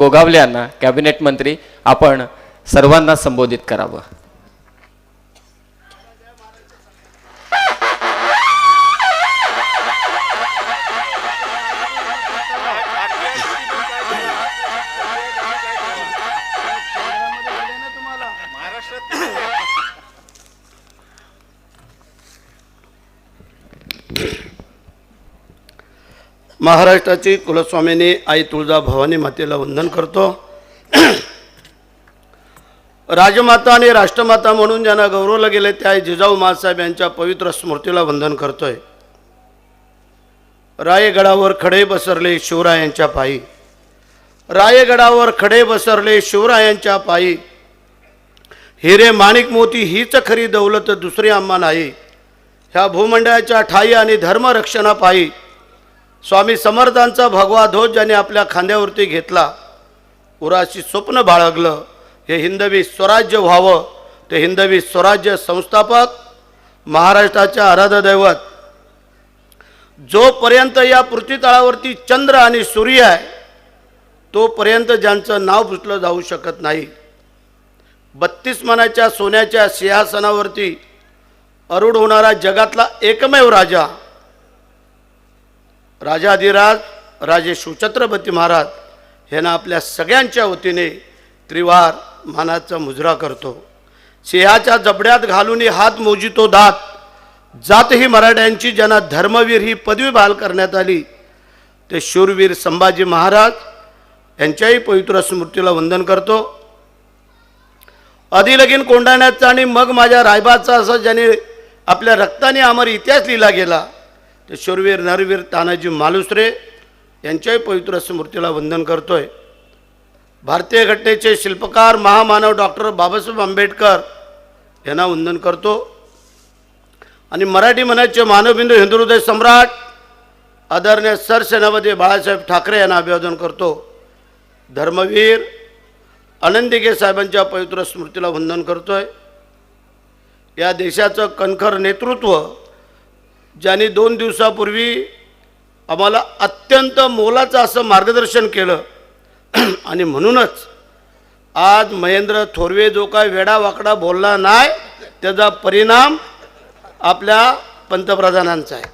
गोगावले यांना कॅबिनेट मंत्री आपण सर्वांना संबोधित करावं. महाराष्ट्राची कुलस्वामिनी आई तुळजा भवानी मातेला वंदन करतो. राजमाता आणि राष्ट्रमाता म्हणून ज्यांना गौरवलं गेले त्या आई जिजाऊ महासाहेब यांच्या पवित्र स्मृतीला वंदन करतोय. रायगडावर खडे बसरले शिवरायांच्या पायी. रायगडावर खडे बसरले शिवरायांच्या पायी. हिरे माणिक मोती हीच खरी दौलत दुसरी आम्हा नाही. ह्या भूमंडळाच्या ठाई आणि धर्मरक्षणापायी. स्वामी समर्थांचा भगवा ध्वज ज्याने आपल्या खांद्यावरती घेतला उराशी स्वप्न बाळगलं हे हिंदवी स्वराज्य व्हावं ते हिंदवी स्वराज्य संस्थापक महाराष्ट्राच्या आराध्य दैवत जोपर्यंत या पृथ्वीतळावरती चंद्र आणि सूर्य आहे तोपर्यंत ज्यांचं नाव पुसलं जाऊ शकत नाही. बत्तीस मनाच्या सोन्याच्या सिंहासनावरती अरूढ होणारा जगातला एकमेव राजा राजाधिराज राजे शिवछत्रपती महाराज यांना आपल्या सगळ्यांच्या वतीने त्रिवार मानाचा मुजरा करतो. सिंहाच्या जबड्यात घालून हात मोजितो दात. जात ही मराठ्यांची ज्यांना धर्मवीर ही पदवी बहाल करण्यात आली. ते शूरवीर संभाजी महाराज यांच्याही पवित्र स्मृतीला वंदन करतो. अधिलगीन कोंडाण्याचा आणि मग माझ्या रायबाचा असं ज्याने आपल्या रक्ताने अमर इतिहास लिहिला गेला. ते शौरवीर नरवीर तानाजी मालुसरे यांच्याही पवित्र स्मृतीला वंदन करतोय. भारतीय घटनेचे शिल्पकार महामानव डॉक्टर बाबासाहेब आंबेडकर यांना वंदन करतो. आणि मराठी मनाचे मानवबिंदू हिंदुहृदय सम्राट आदरणीय सरसेनापती बाळासाहेब ठाकरे यांना अभिवादन करतो. धर्मवीर आनंदिके साहेबांच्या पवित्र स्मृतीला वंदन करतोय. या देशाचं कणखर नेतृत्व ज्यांनी दोन दिवसापूर्वी आम्हाला अत्यंत मोलाचं असं मार्गदर्शन केलं. आणि म्हणूनच आज महेंद्र थोरवे जो काय वेडा वाकडा बोलला नाही त्याचा परिणाम आपल्या पंतप्रधानांचा आहे.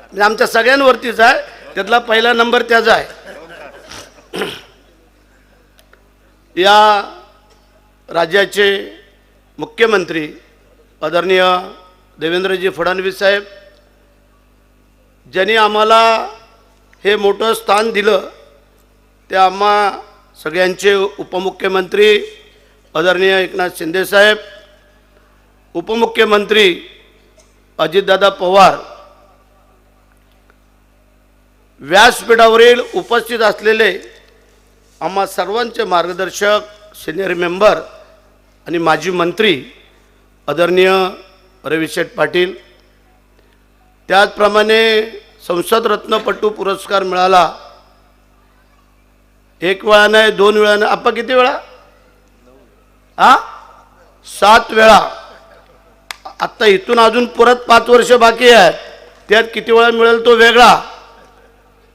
म्हणजे आमच्या सगळ्यांवरतीच आहे त्यातला पहिला नंबर त्याचा आहे. या राज्याचे मुख्यमंत्री आदरणीय देवेंद्रजी फडणवीस साहेब ज्यांनी आम्हाला हे मोठं स्थान दिलं ते आम्हा सगळ्यांचे उपमुख्यमंत्री आदरणीय एकनाथ शिंदेसाहेब उपमुख्यमंत्री अजितदादा पवार व्यासपीठावरील उपस्थित असलेले आम्हा सर्वांचे मार्गदर्शक सिनियर मेंबर आणि माजी मंत्री आदरणीय रविशेठ पाटील. त्याचप्रमाणे संसद रत्नपटू पुरस्कार मिळाला. एक वेळा नाही दोन वेळा नाही. आपण किती वेळा? आ? सात वेळा. आत्ता इथून अजून परत पाच वर्ष बाकी आहेत. त्यात किती वेळा मिळेल तो वेगळा.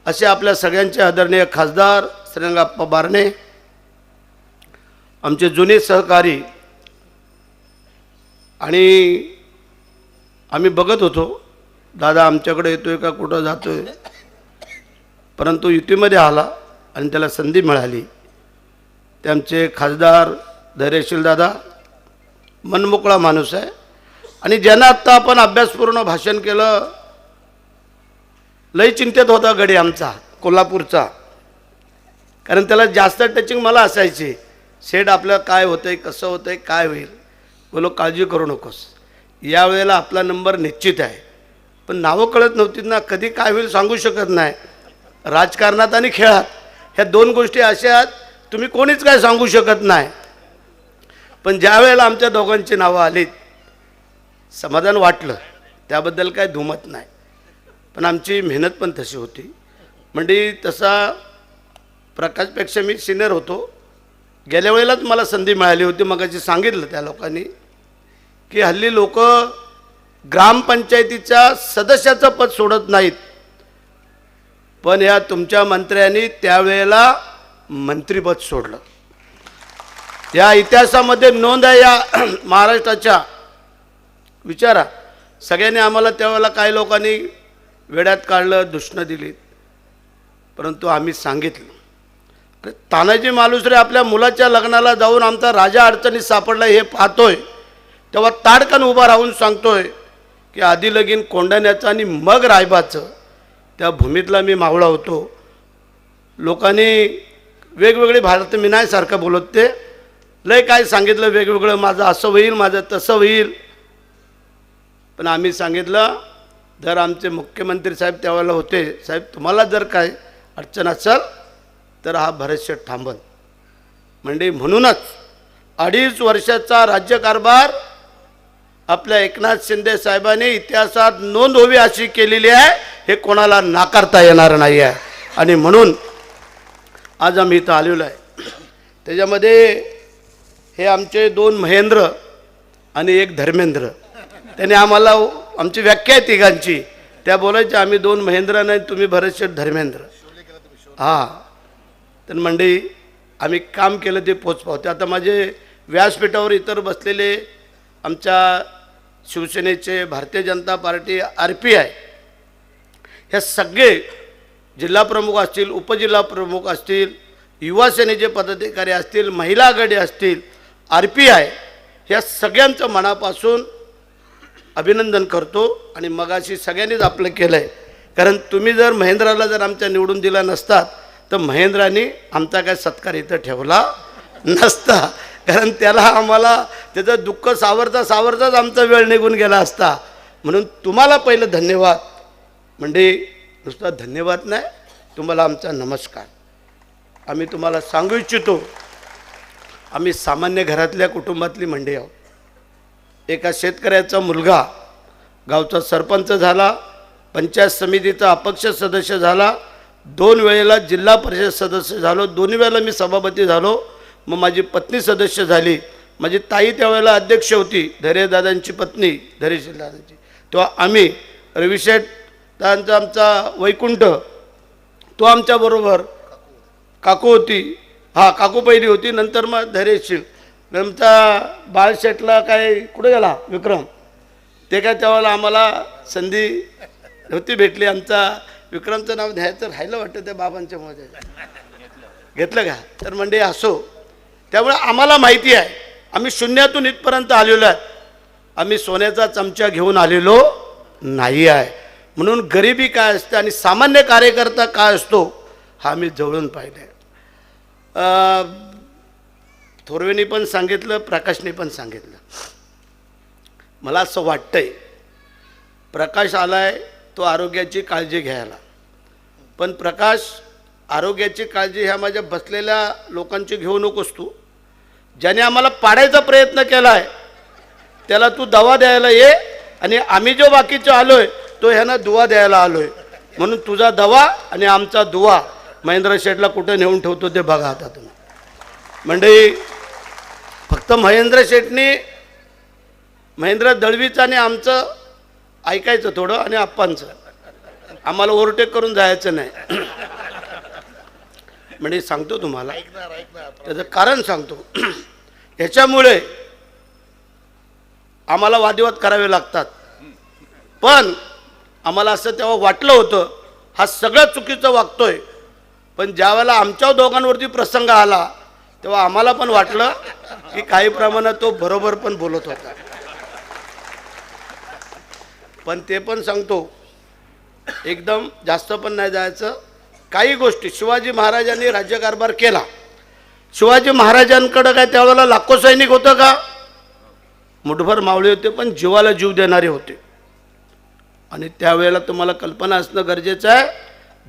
असे आपल्या सगळ्यांचे आदरणीय खासदार श्रीरंगाप्पा बारणे आमचे जुने सहकारी आणि आम्ही बघत होतो. दादा आमच्याकडे येतोय का? कुठं जातोय? परंतु युतीमध्ये आला आणि त्याला संधी मिळाली. ते आमचे खासदार धैर्यशील दादा मनमोकळा माणूस आहे. आणि ज्यांना आत्ता आपण अभ्यासपूर्ण भाषण केलं लय चिंतेत होता गडी आमचा कोल्हापूरचा. कारण त्याला जास्त टचिंग मला असायची. सेट आपलं काय होतंय कसं होतंय काय होईल? बोलो काळजी करू नकोस. यावेळेला आपला नंबर निश्चित आहे. पण नावं कळत नव्हती ना कधी काय होईल सांगू शकत नाही. राजकारणात आणि खेळात ह्या दोन गोष्टी अशा आहेत तुम्ही कोणीच काय सांगू शकत नाही. पण ज्या वेळेला आमच्या दोघांची नावं आलीत समाधान वाटलं. त्याबद्दल काय धुमत नाही. पण आमची मेहनत पण तशी होती. म्हणजे तसा प्रकाशपेक्षा मी सिनियर होतो. गेल्या वेळेलाच मला संधी मिळाली होती मगाशी सांगितलं त्या लोकांनी. की हल्ली लोक ग्रामपंचायतीच्या सदस्याचं पद सोडत नाहीत. पण या तुमच्या मंत्र्यांनी त्यावेळेला मंत्रीपद सोडलं. या इतिहासामध्ये नोंद आहे या महाराष्ट्राच्या. विचारा सगळ्यांनी आम्हाला त्यावेळेला काही लोकांनी वेड्यात काढलं दुष्ण दिली परंतु आम्ही सांगितलं. अरे तानाजी मालुसरे आपल्या मुलाच्या लग्नाला जाऊन आमचा राजा अडचणीत सापडला हे पाहतोय. तेव्हा ताडकन उभा राहून सांगतोय की आधी लगीन कोंडाण्याचं आणि मग रायबाचं त्या भूमीतला मी मावळा होतो. लोकांनी वेगवेगळे भारत मी नाही सारखं बोलत ते लय काय सांगितलं वेगवेगळं माझं असं होईल माझं तसं होईल. पण आम्ही सांगितलं जर आमचे मुख्यमंत्री साहेब त्यावेळेला होते साहेब तुम्हाला जर काय अडचण असेल तर हा भरतशेठ थांबन. म्हणजे म्हणूनच अडीच वर्षाचा राज्यकारभार आपल्या एकनाथ शिंदे साहेबांनी इतिहासात नोंद होवी अशी केलेली आहे हे कोणाला नाकारता येणार नाही आहे. आणि म्हणून आज आम्ही इथं आलेलो आहे. त्याच्यामध्ये हे आमचे दोन महेंद्र आणि एक धर्मेंद्र. त्याने आम्हाला आमची व्याख्या आहे तिघांची. त्या बोलायच्या आम्ही दोन महेंद्र नाही तुम्ही भरतशेठ धर्मेंद्र. हां. तर मंडळी आम्ही काम केलं ते पोचपावते आता माझे व्यासपीठावर इतर बसलेले आमच्या शिवसेनेचे Bharatiya Janata Party R P I हे सगळे जिल्हा प्रमुख असतील उपजिल्हा प्रमुख असतील युवा सेनेचे पदाधिकारी असतील महिला आघाडी असतील आर पी आय ह्या सगळ्यांचं मनापासून अभिनंदन करतो आणि मगाशी सगळ्यांनीच आपलं केलं आहे कारण तुम्ही जर महेंद्राला जर आमच्या निवडून दिला नसतात तर महेंद्राने आमचा काय सत्कार इथं ठेवला नसता. कारण त्याला आम्हाला त्याचं दुःख सावरता सावरताच आमचा वेळ निघून गेला असता. म्हणून तुम्हाला पहिलं धन्यवाद. म्हणजे नुसता धन्यवाद नाही तुम्हाला आमचा नमस्कार. आम्ही तुम्हाला सांगू इच्छितो आम्ही सामान्य घरातल्या कुटुंबातली मंडळी आहोत. एका शेतकऱ्याचा मुलगा गावचा सरपंच झाला पंचायत समितीचा अपक्ष सदस्य झाला दोन वेळेला जिल्हा परिषद सदस्य झालो दोन्ही वेळेला मी सभापती झालो मग माझी पत्नी सदस्य झाली. माझी ताई त्यावेळेला अध्यक्ष होती धैर्यदादांची पत्नी धैर्यशीलदादांची तेव्हा आम्ही रविशेठ दादांचा आमचा वैकुंठ तो आमच्याबरोबर काकू होती. हा काकू पहिली होती नंतर मग धैर्यशील. आमचा बाळशेठला काय कुठे गेला? विक्रम. ते काय त्यावेळेला आम्हाला संधी होती भेटली. आमचा विक्रमचं नाव द्यायचं राहिलं वाटतं त्या बाबांच्या मध्ये घेतलं का? तर म्हणजे असो. त्यामुळे आम्हाला माहिती आहे. आम्ही शून्यातून इथपर्यंत आलेलो आहे. आम्ही सोन्याचा चमचा घेऊन आलेलो नाही आहे. म्हणून गरिबी काय असते आणि सामान्य कार्यकर्ता काय असतो हा आम्ही जवळून पाहिलं आहे थोरवेनी पण सांगितलं प्रकाशने पण सांगितलं. मला असं वाटतंय प्रकाश आलाय तो आरोग्याची काळजी घ्यायला. पण प्रकाश आरोग्याची काळजी ह्या माझ्या बसलेल्या लोकांची घेऊ नकोस तू. ज्याने आम्हाला पाडायचा प्रयत्न केला आहे त्याला तू दवा द्यायला ये आणि आम्ही जो बाकीचे आलोय तो ह्यांना दुवा द्यायला आलोय. म्हणून तुझा दवा आणि आमचा दुवा महेंद्र शेठला कुठं नेऊन ठेवतो ते बघा आता तुम्ही. मंडळी फक्त महेंद्र शेठनी महेंद्र दळवीचं आणि आमचं ऐकायचं थोडं आणि आप्पांचं. आम्हाला ओव्हरटेक करून जायचं नाही. म्हणजे सांगतो तुम्हाला. त्याचं कारण सांगतो. ह्याच्यामुळे आम्हाला वादविवाद करावे लागतात. पण आम्हाला असं तेव्हा वाटलं होतं हा सगळं चुकीचं वागतोय. पण ज्या वेळेला आमच्या दोघांवरती प्रसंग आला तेव्हा आम्हाला पण वाटलं की काही प्रमाणात तो बरोबर पण बोलत होता. पण ते पण सांगतो एकदम जास्त पण नाही जायचं. काही गोष्टी शिवाजी महाराजांनी राज्यकारभार केला. शिवाजी महाराजांकडं काय त्यावेळेला लाखो सैनिक होतं का? मुठभर मावळे होते पण जीवाला जीव देणारे होते. आणि त्यावेळेला तुम्हाला कल्पना असणं गरजेचं आहे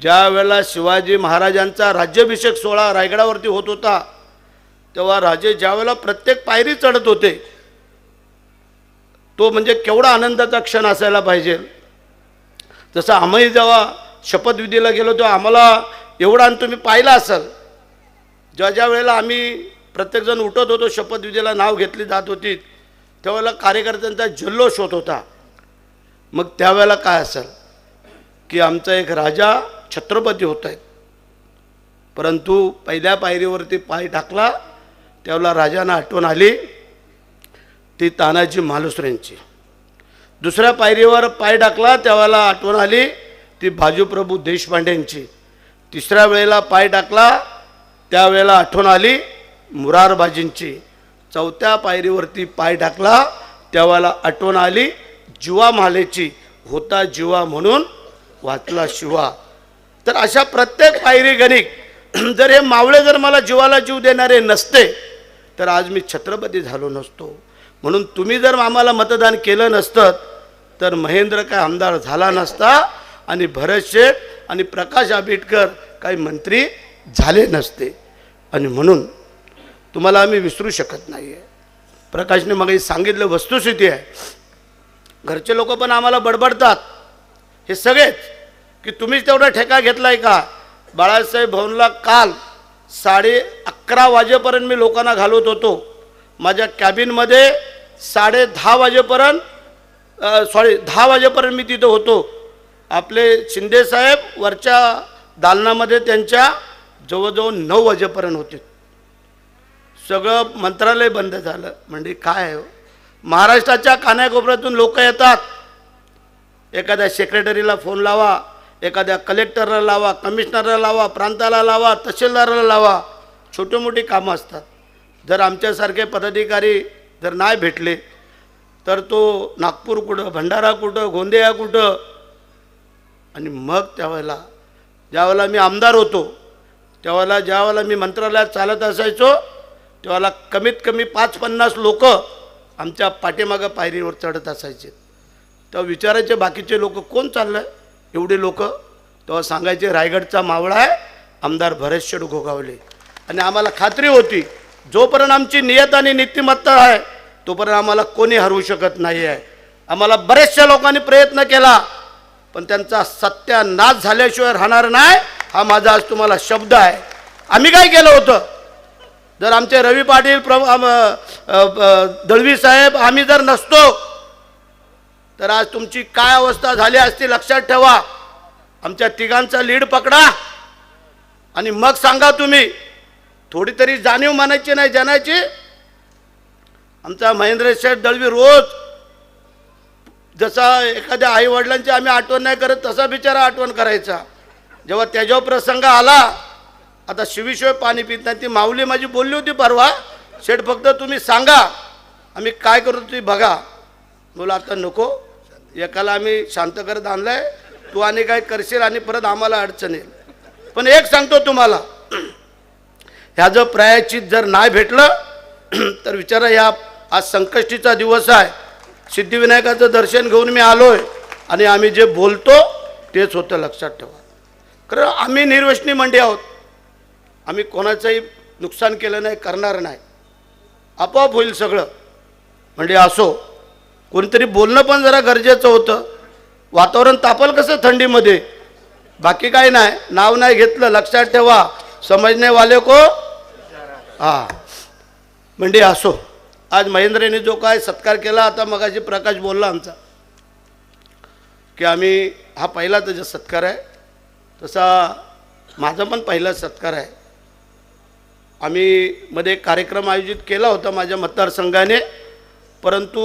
ज्या वेळेला शिवाजी महाराजांचा राज्याभिषेक सोहळा रायगडावरती होत होता तेव्हा राजे ज्यावेळेला प्रत्येक पायरी चढत होते तो म्हणजे केवढा आनंदाचा क्षण असायला पाहिजे. जसं आम्ही जेव्हा शपथविधीला गेलो तेव्हा आम्हाला एवढा आणि तुम्ही पाहिला असाल. ज्या ज्या वेळेला आम्ही प्रत्येकजण उठत होतो शपथविधीला नाव घेतली जात होती त्यावेळेला कार्यकर्त्यांचा जल्लोष होत होता. मग त्यावेळेला काय असेल की आमचा एक राजा छत्रपती होत आहेत परंतु पहिल्या पायरीवरती पाय टाकला त्यावेळेला राजांना आठवण आली ती तानाजी मालुसऱ्यांची. दुसऱ्या पायरीवर पाय टाकला त्यावेळेला आठवण आली ती बाजूप्रभू देशपांडेंची. तिसऱ्या वेळेला पाय टाकला त्यावेळेला आठवण आली मुरारबाजींची. चौथ्या पायरीवरती पाय टाकला त्यावेळेला आठवण आली जिवा मालेची होता जीवा म्हणून वाचला शिवा. तर अशा प्रत्येक पायरी गणिक जर हे मावळे जर मला जीवाला जीव देणारे नसते तर आज मी छत्रपती झालो नसतो. म्हणून तुम्ही जर आम्हाला मतदान केलं नसतं तर महेंद्र काय आमदार झाला नसता आणि भरत शेठ आणि प्रकाश आंबेडकर काही मंत्री झाले नसते. आणि म्हणून तुम्हाला आम्ही विसरू शकत नाही आहे प्रकाशने मग सांगितलं वस्तुस्थिती आहे. घरचे लोक पण आम्हाला बडबडतात. हे सगळेच की तुम्हीच तेवढा ठेका घेतलाय का? बाळासाहेब भवनला काल साडे अकरा वाजेपर्यंत मी लोकांना घालवत होतो. माझ्या कॅबिनमध्ये साडे दहा वाजेपर्यंत सॉरी दहा वाजेपर्यंत मी तिथं होतो. आपले शिंदेसाहेब वरच्या दालनामध्ये त्यांच्या जवळजवळ नऊ वाजेपर्यंत होते. सगळं मंत्रालय बंद झालं. म्हणजे काय आहे हो? महाराष्ट्राच्या कानाकोपऱ्यातून लोक येतात. एखाद्या सेक्रेटरीला फोन लावा एखाद्या कलेक्टरला लावा कमिशनरला लावा प्रांताला लावा तहसीलदाराला लावा. छोटी मोठी कामं असतात. जर आमच्यासारखे पदाधिकारी जर नाही भेटले तर तो नागपूर कुठं भंडारा कुठं गोंदिया कुठं आणि मग त्यावेळेला ज्यावेळेला मी आमदार होतो त्यावेळेला ज्यावेळेला मी मंत्रालयात चालत असायचो तेव्हाला कमीत कमी पाच पन्नास लोक आमच्या पाठीमागं पायरीवर चढत असायचे. तेव्हा विचारायचे बाकीचे लोक कोण चाललं एवढे लोक? तेव्हा सांगायचे रायगडचा मावळा आहे आमदार भरतशेठ घोगावले. आणि आम्हाला खात्री होती जोपर्यंत आमची नियत आणि नीतिमत्ता आहे तोपर्यंत आम्हाला कोणी हरवू शकत नाही आहे आम्हाला बरेचशा लोकांनी प्रयत्न केला पण त्यांचा सत्यानाश झाल्याशिवाय राहणार नाही हा माझा आज तुम्हाला शब्द आहे. आम्ही काय केलं होतं? जर आमचे रवी पाटील प्र दळवी साहेब आम्ही जर नसतो तर आज तुमची काय अवस्था झाली असती लक्षात ठेवा. आमच्या तिघांचा लीड पकडा. आणि मग सांगा तुम्ही थोडी तरी जाणीव मानायची नाही जाण्याची? आमचा महेंद्र शेठ दळवी रोज जसा एखाद्या आईवडिलांची आम्ही आठवण नाही करत तसा बिचारा आठवण करायचा. जेव्हा त्याच्यावर प्रसंग आला आता शिवीशिवाय पाणी पित नाही. ती माऊली माझी बोलली होती परवा शेठ फक्त तुम्ही सांगा आम्ही काय करू तुम्ही बघा. बोला आता नको. एकाला आम्ही शांत करत आणलाय. तू आणि काय करशील आणि परत आम्हाला अडचण येईल. पण एक सांगतो तुम्हाला. ह्या जर प्रायश्चित जर नाही भेटलं तर विचारा या आज संकष्टीचा दिवस आहे. सिद्धिविनायकाचं दर्शन घेऊन मी आलोय आणि आम्ही जे बोलतो तेच होतं लक्षात ठेवा. कारण आम्ही निर्वशनी मंडी आहोत. आम्ही कोणाचंही नुकसान केलं नाही करणार नाही. आपोआप होईल सगळं. म्हणजे असो कोणतरी बोलणं पण जरा गरजेचं होतं. वातावरण तापल कसं थंडीमध्ये? बाकी काय नाही. नाव नाही घेतलं लक्षात ठेवा. समजणेवाले को? हा. म्हणजे असो. आज महेंद्रने जो काय सत्कार केला आता मगाशी प्रकाश बोलला आमचा की आम्ही हा पहिला त्याचा सत्कार आहे. तसा माझा पण पहिला सत्कार आहे. आम्ही मध्ये कार्यक्रम आयोजित केला होता माझ्या मतदारसंघाने परंतु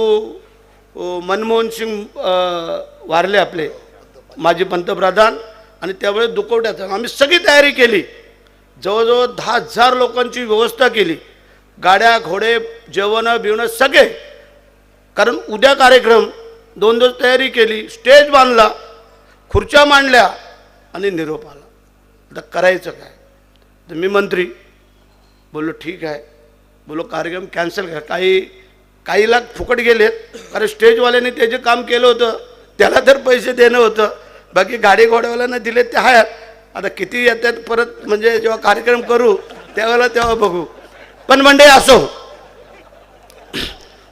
मनमोहन सिंग वारले आपले माजी पंतप्रधान आणि त्यावेळेस दुखवट्यात आम्ही सगळी तयारी केली. जवळजवळ दहा हजार लोकांची व्यवस्था केली. गाड्या घोडे जेवणं बिवणं सगळे. कारण उद्या कार्यक्रम दोन दिवस तयारी केली स्टेज बांधला खुर्च्या मांडल्या आणि निरोप आला. आता करायचं काय? तर मी मंत्री बोललो ठीक आहे. बोलो कार्यक्रम कॅन्सल करा. काही काही लाख फुकट गेलेत. कारण स्टेजवाल्याने ते जे काम केलं होतं त्याला तर पैसे देणं होतं. बाकी गाडी घोड्यावाल्यांना दिले ते आहेत आता किती येतात परत म्हणजे जेव्हा कार्यक्रम करू त्यावेळेला तेव्हा बघू. पण म्हणजे असो.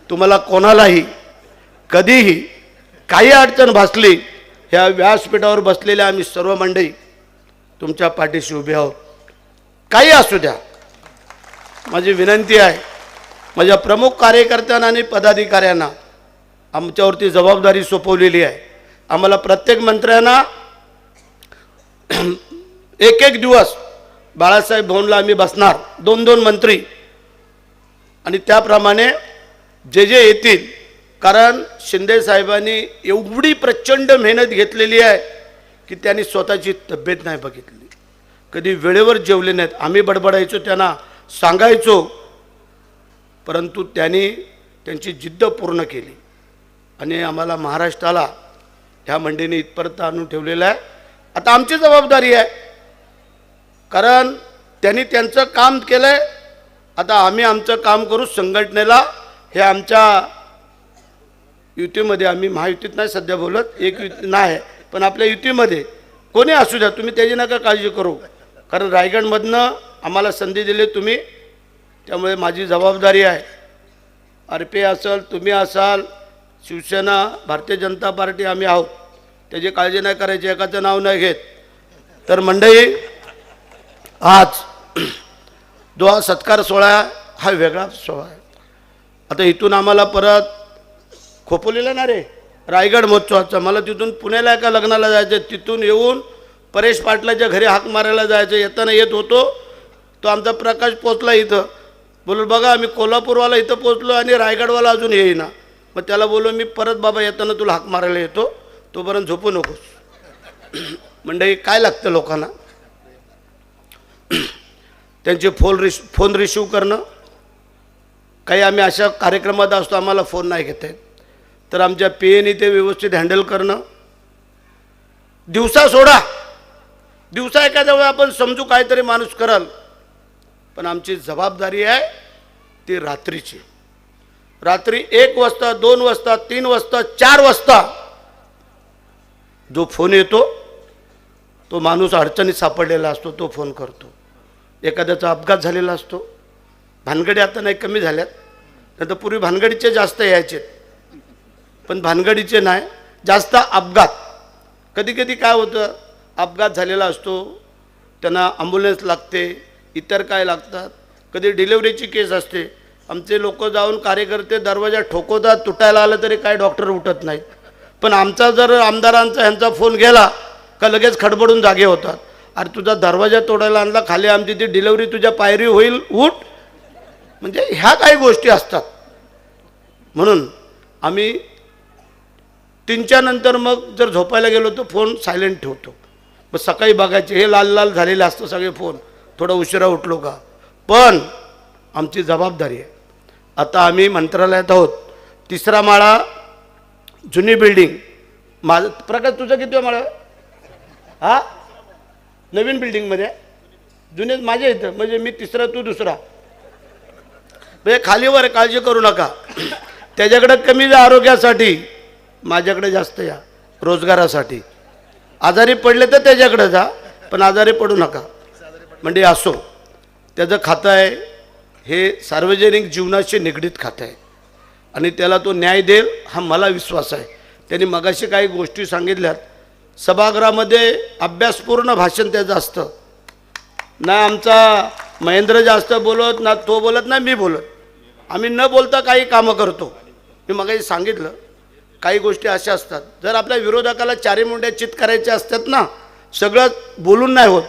तुम्हाला कोणालाही कधीही काही अडचण भासली ह्या व्यासपीठावर बसलेल्या आम्ही सर्व मंडळी तुमच्या पाठीशी उभे आहोत. काही असू द्या. माझी विनंती आहे माझ्या प्रमुख कार्यकर्त्यांना आणि पदाधिकाऱ्यांना आमच्यावरती जबाबदारी सोपवलेली आहे. आम्हाला प्रत्येक मंत्र्यांना एक एक दिवस बाळासाहेब भवनला आम्ही बसणार. दोन दोन मंत्री आणि त्याप्रमाणे जे जे येतील कारण शिंदे साहेबांनी एवढी प्रचंड मेहनत घेतलेली आहे की त्यांनी स्वतःची तब्येत नाही बघितली. कधी वेळेवर जेवले नाहीत. आम्ही बडबडायचो त्यांना सांगायचो परंतु त्यांनी त्यांची जिद्द पूर्ण केली. आणि आम्हाला महाराष्ट्राला ह्या मंडळीने इथपर्यंत आणून ठेवलेलं आहे. आता आमची जबाबदारी आहे. कारण त्यांनी त्यांचं काम केलं आहे आता आम्ही आमचं काम करू संघटनेला. हे आमच्या युतीमध्ये आम्ही महायुतीत नाही सध्या बोलत एक युती नाही पण आपल्या युतीमध्ये. कोणी असू द्या तुम्ही त्याची नका काळजी करू. कारण रायगडमधनं आम्हाला संधी दिली तुम्ही त्यामुळे माझी जबाबदारी आहे. आर पी असाल तुम्ही असाल शिवसेना भारतीय जनता पार्टी आम्ही आहोत. त्याची काळजी नाही करायची एकाचं नाव नाही घेत. तर मंडळी आज दुवा सत्कार सोहळा हा वेगळा सोहळा आहे. आता इथून आम्हाला परत खोपोलीला ना रे रायगड महोत्सवाचा. मला तिथून पुण्याला एका लग्नाला जायचं तिथून येऊन परेश पाटलाच्या घरी हाक मारायला जायचं येताना येत होतो. तो आमचा प्रकाश पोचला इथं. बोललो बघा आम्ही कोल्हापूरवाला इथं पोचलो आणि रायगडवाला अजून येईना. मग त्याला बोललो मी परत बाबा येताना तुला हाक मारायला येतो. तोपर्यंत झोपू नकोस. म्हणजे काय लागतं लोकांना? त्यांचे फोन रिश फोन रिसिव करणं. काही आम्ही अशा कार्यक्रमात असतो आम्हाला फोन नाही घेत तर आमच्या पी ते व्यवस्थित हँडल करणं. दिवसा सोडा. दिवसा एखाद्या वेळा आपण समजू काहीतरी माणूस कराल. पण आमची जबाबदारी आहे ती रात्रीची. रात्री एक वाजता दोन वाजता तीन वाजता चार वाजता जो फोन येतो तो माणूस अडचणीत सापडलेला असतो तो फोन करतो. एखाद्याचा अपघात झालेला असतो. भानगडी आता नाही कमी झाल्यात. नाही तर पूर्वी भानगडीचे जास्त यायचे. पण भानगडीचे नाही जास्त अपघात. कधी कधी काय होतं अपघात झालेला असतो. त्यांना ॲम्ब्युलन्स लागते इतर काय लागतात. कधी डिलेवरीची केस असते. आमचे लोक जाऊन कार्यकर्ते दरवाजा ठोकवतात तुटायला आलं तरी काय डॉक्टर उठत नाहीत पण आमचा जर आमदारांचा ह्यांचा फोन गेला का लगेच खडबडून जागे होतात. अरे तुझा दरवाजा तोडायला आणला खाली आमची ती डिलेवरी तुझ्या पायरी होईल उठ. म्हणजे ह्या काही गोष्टी असतात. म्हणून आम्ही तीनच्या नंतर मग जर झोपायला गेलो तर फोन सायलेंट ठेवतो. मग सकाळी बघायचे हे लाल लाल झालेले असतं सगळे फोन. थोडा उशिरा उठलो का? पण आमची जबाबदारी आहे. आता आम्ही मंत्रालयात आहोत. तिसरा माळा जुनी बिल्डिंग. माझं प्रकाश तुझं किती माळा हा? नवीन बिल्डिंगमध्ये जुने माझ्या इथं. म्हणजे मी तिसरा तू दुसरा. म्हणजे खालीवर काळजी करू नका. त्याच्याकडे कमी जा आरोग्यासाठी. माझ्याकडे जास्त या. रोजगारासाठी. आजारी पडले तर त्याच्याकडे जा. पण आजारी पडू नका. म्हणजे असो. त्याचं खातं आहे. हे सार्वजनिक जीवनाशी निगडीत खातं आहे. आणि त्याला तो न्याय देईल हा मला विश्वास आहे. त्यांनी मगाशी काही गोष्टी सांगितल्यात. सभागृहामध्ये अभ्यासपूर्ण भाषण त्याचं असतं. ना आमचा महेंद्र जास्त बोलत ना तो बोलत ना मी बोलत. आम्ही न बोलता काही कामं करतो. मी मग सांगितलं काही गोष्टी अशा असतात. जर आपल्या विरोधकाला चारी मुंड्या चित करायच्या असतात ना सगळं बोलून नाही होत.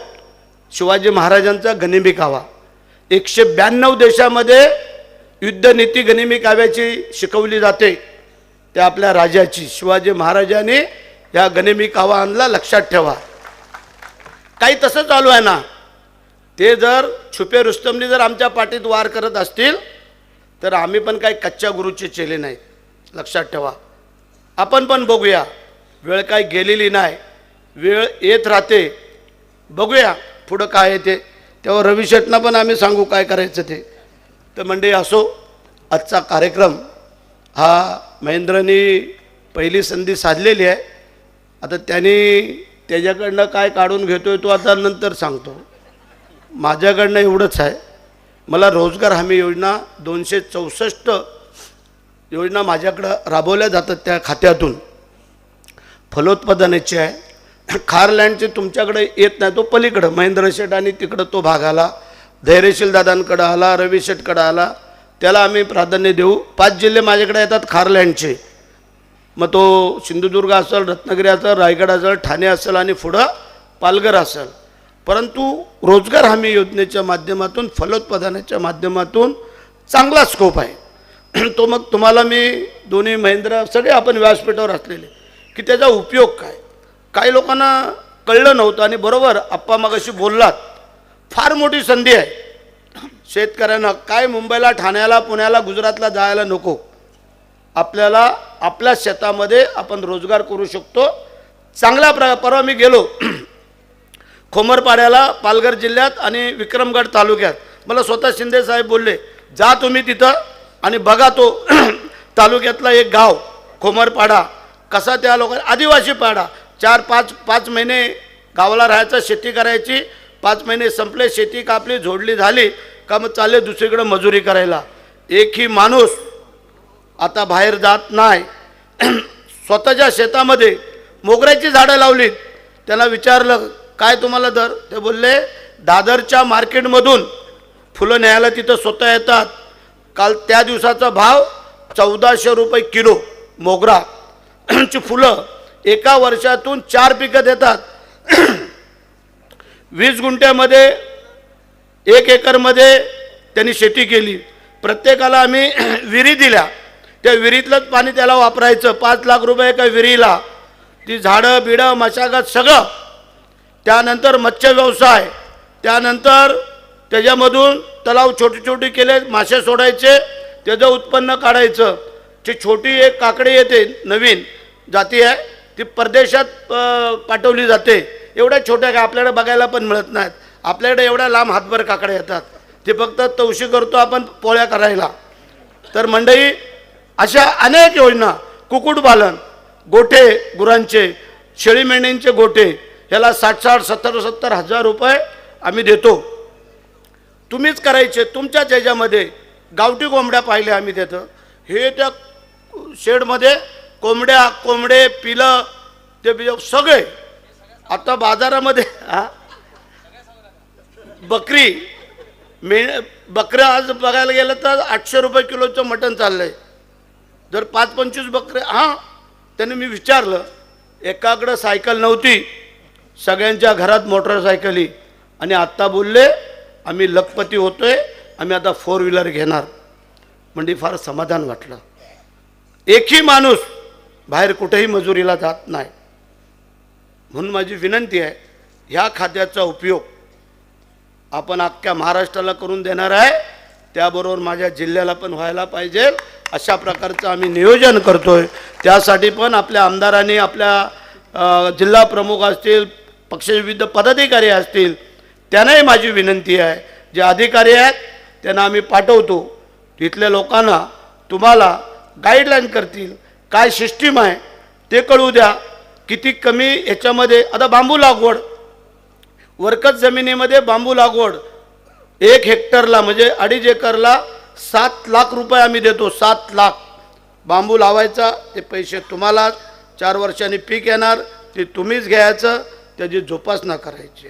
शिवाजी महाराजांचा गनिमी कावा. एकशे ब्याण्णव देशामध्ये युद्धनीती गनिमी काव्याची शिकवली जाते. त्या आपल्या राजाची शिवाजी महाराजांनी या गणेमी कावा आणला लक्षात ठेवा. काही तसं चालू आहे ना. ते जर छुपे रुस्तमनी जर आमच्या पाठीत वार करत असतील तर आम्ही पण काही कच्च्या गुरुचे चेले नाहीत लक्षात ठेवा. आपण पण बघूया. वेळ काय गेलेली नाही. वेळ येत राहते. बघूया पुढं काय येते तेव्हा रवी शेटना पण आम्ही सांगू काय करायचं ते. तर म्हणजे असो आजचा कार्यक्रम हा महेंद्रनी पहिली संधी साधलेली आहे. आता त्याने त्याच्याकडनं काय काढून घेतोय तो आता नंतर सांगतो. माझ्याकडनं एवढंच आहे. मला रोजगार हमी योजना दोनशे चौसष्ट योजना माझ्याकडं राबवल्या जातात त्या खात्यातून. फलोत्पादनाची आहे. खारलँडचे तुमच्याकडे येत नाही तो पलीकडं. महेंद्र शेठ आणि तिकडं तो भाग आला. धैर्यशील दादांकडं आला रवी शेठकडं आला. त्याला आम्ही प्राधान्य देऊ. पाच जिल्हे माझ्याकडे येतात खारलँडचे मग तो सिंधुदुर्ग असेल रत्नागिरी असेल रायगड असेल ठाणे असेल आणि पुढं पालघर असेल. परंतु रोजगार हमी योजनेच्या माध्यमातून फलोत्पादनाच्या माध्यमातून चांगला स्कोप आहे. तो मग तुम्हाला मी दोन्ही महिंद्रा सगळे आपण व्यासपीठावर असलेले की त्याचा उपयोग काय? काही लोकांना कळलं नव्हतं आणि बरोबर आप्पा मग अशी बोललात. फार मोठी संधी आहे. शेतकऱ्यांना काय मुंबईला ठाण्याला पुण्याला गुजरातला जायला नको. आपल्याला आपल्या शेतामध्ये आपण रोजगार करू शकतो. चांगल्या प्र परवा मी गेलो. खोमरपाड्याला पालघर जिल्ह्यात आणि विक्रमगड तालुक्यात. मला स्वतः शिंदे साहेब बोलले जा तुम्ही तिथं आणि बघा तो तालुक्यातला एक गाव खोमरपाडा. कसा त्या लोक आदिवासी पाडा. चार पाच पाच महिने गावाला राहायचं शेती करायची. पाच महिने संपले शेती कापली झोडली झाली. का मग चालले दुसरीकडं मजुरी करायला. एकही माणूस आता बाहेर जात नाही. स्वतःच्या शेतामध्ये मोगऱ्याची झाडं लावलीत. त्यांना विचारलं काय तुम्हाला दर? ते बोलले दादरच्या मार्केटमधून फुलं न्यायला तिथं स्वतः येतात. काल त्या दिवसाचा भाव चौदाशे रुपये किलो मोगरा. ची फुलं एका वर्षातून चार पिकं देतात. वीस गुंठ्यामध्ये एक एकरमध्ये त्यांनी शेती केली. प्रत्येकाला आम्ही विहिरी दिल्या. त्या विहिरीतलंच पाणी त्याला वापरायचं. पाच लाख रुपये एका विहिरीला. ती झाडं बिडं मशागत सगळं. त्यानंतर मत्स्य व्यवसाय. त्यानंतर त्याच्यामधून तलाव छोटे छोटे केले मासे सोडायचे त्याचं उत्पन्न काढायचं. ती छोटी एक काकडी येते नवीन जाती आहे ती परदेशात पाठवली जाते. एवढ्या छोट्या काय आपल्याकडे बघायला पण मिळत नाहीत. आपल्याकडे एवढ्या लांब हातभर काकड्या येतात. ते फक्त तवशी करतो आपण पोळ्या करायला. तर मंडई अशा अनेक योजना कुक्कुटपालन गोठे गुरांचे शेळी मेंढ्यांचे गोठे ह्याला साठ साठ सत्तर सत्तर हजार रुपये आम्ही देतो. तुम्हीच करायचे तुमच्याच ह्याच्यामध्ये गावठी कोंबड्या पाहिल्या आम्ही तिथं हे त्या शेडमध्ये कोंबड्या कोंबडे पिलं ते सगळे. आता बाजारामध्ये हा बकरी मे बकऱ्या आज बघायला गेलं तर आठशे रुपये किलोचं मटण चाललं आहे जर पाच पंचवीस बकरे हां त्याने मी विचारलं एकाकडं सायकल नव्हती सगळ्यांच्या घरात मोटरसायकली आणि आत्ता बोलले आम्ही लखपती होतोय आम्ही आता फोर व्हीलर घेणार. म्हणजे फार समाधान वाटलं. एकही माणूस बाहेर कुठेही मजुरीला जात नाही. म्हणून माझी विनंती आहे ह्या खात्याचा उपयोग आपण अख्ख्या महाराष्ट्राला करून देणार आहे. त्याबरोबर माझ्या जिल्ह्याला पण व्हायला पाहिजे. अशा प्रकारचं आम्ही नियोजन करतोय. त्यासाठी पण आपल्या आमदारांनी आपल्या जिल्हा प्रमुख असतील पक्षाचे विविध पदाधिकारी असतील त्यांनाही माझी विनंती आहे. जे अधिकारी आहेत त्यांना आम्ही पाठवतो. तिथल्या लोकांना तुम्हाला गाईडलाईन करतील काय सिस्टीम आहे ते कळू द्या. किती कमी याच्यामध्ये आता बांबू लागवड. वरकत जमिनीमध्ये बांबू लागवड. एक हेक्टरला म्हणजे अडीच एकरला सात लाख रुपये आम्ही देतो सात लाख. बांबू लावायचा ते पैसे तुम्हाला चार वर्षांनी पीक येणार ते तुम्हीच घ्यायचं त्याची जोपासना करायची.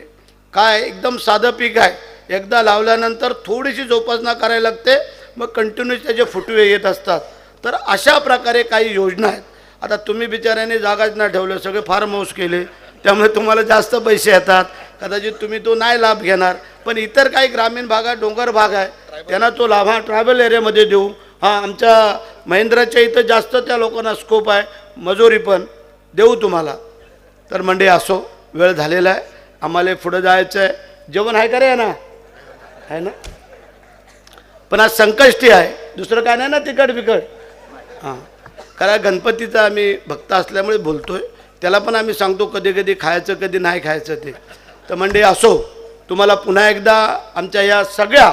काय एकदम साधं पीक आहे. एकदा लावल्यानंतर थोडीशी जोपासना करायला लागते मग कंटिन्यूस त्याचे फुटवे येत असतात. तर अशा प्रकारे काही योजना आहेत. आता तुम्ही बिचाऱ्याने जागाच नाही ठेवलं सगळे फार्म हाऊस केले. त्यामुळे तुम्हाला जास्त पैसे येतात. कदाचित तुम्ही तो नाही लाभ घेणार. पण इतर काही ग्रामीण भागात डोंगर भाग आहे त्यांना तो लाभ हा ट्रॅव्हल एरियामध्ये देऊ. हा आमच्या महिंद्राच्या इथं जास्त त्या लोकांना स्कोप आहे मजुरी पण देऊ तुम्हाला. तर मंडे असो वेळ झालेला आहे. आम्हाला पुढं जायचं आहे जेवण आहे का रे ना आहे ना? पण आज संकष्टी आहे. दुसरं काय नाही ना तिकट बिकट हां. कारण गणपतीचा आम्ही भक्त असल्यामुळे बोलतोय. त्याला पण आम्ही सांगतो कधी कधी खायचं कधी नाही खायचं ते. तर म्हणजे असो तुम्हाला पुन्हा एकदा आमच्या या सगळ्या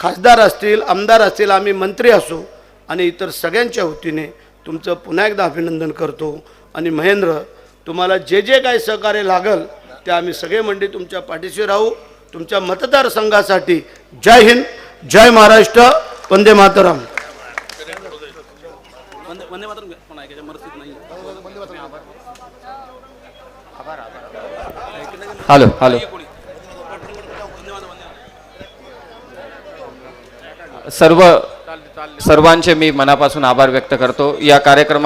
खासदार असतील आमदार असतील आम्ही मंत्री असो आणि इतर सगळ्यांच्या वतीने तुमचं पुन्हा एकदा अभिनंदन करतो. आणि महेंद्र तुम्हाला जे जे काही सहकार्य लागल ते आम्ही सगळे मंडळी तुमच्या पाठीशी राहू. तुमच्या मतदारसंघासाठी जय हिंद जय महाराष्ट्र वंदे मातरम. हॅलो हॅलो सर्व सर्वांचे मी मनापासून आभार व्यक्त करतो. या कार्यक्रमात